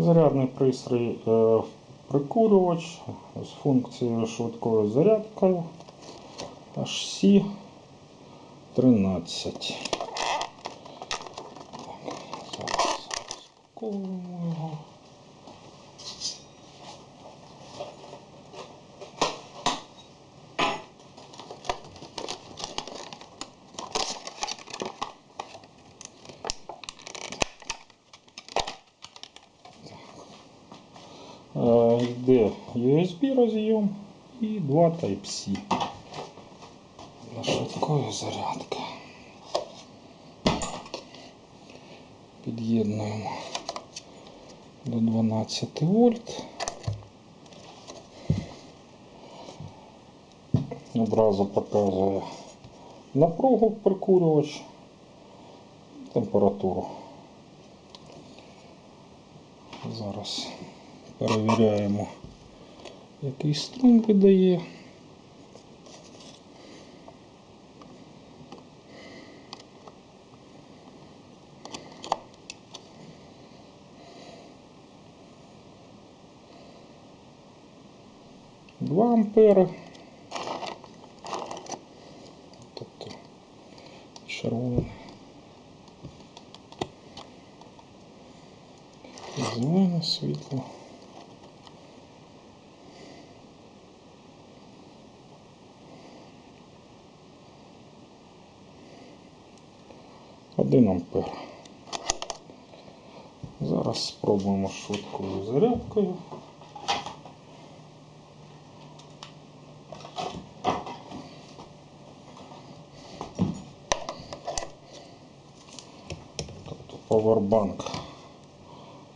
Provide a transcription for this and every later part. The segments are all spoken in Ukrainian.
Зарядний пристрій е, прикурювач з функцією швидкої зарядки HC 13. Так, зараз розпаковуємо Йде USB роз'єм і два Type-C для швидкої зарядки. Під'єднуємо до 12 вольт. Одразу показує напругу прикурювач, температуру. Зараз перевіряємо, який струм видає. Два ампери. Тобто червоне. Зелене світло. Один ампер. Зараз спробуємо швидкою зарядкою. Тобто павербанк,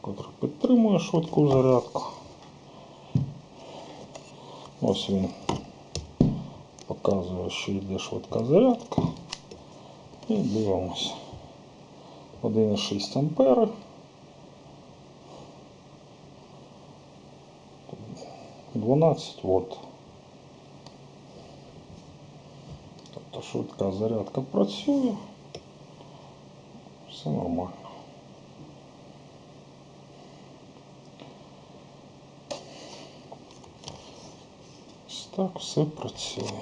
який підтримує швидку зарядку. Ось він показує, що йде швидка зарядка. І дивимося. 1,6 ампери. Дванадцять вольт. Тобто швидка зарядка працює. Все нормально. Ось так все працює.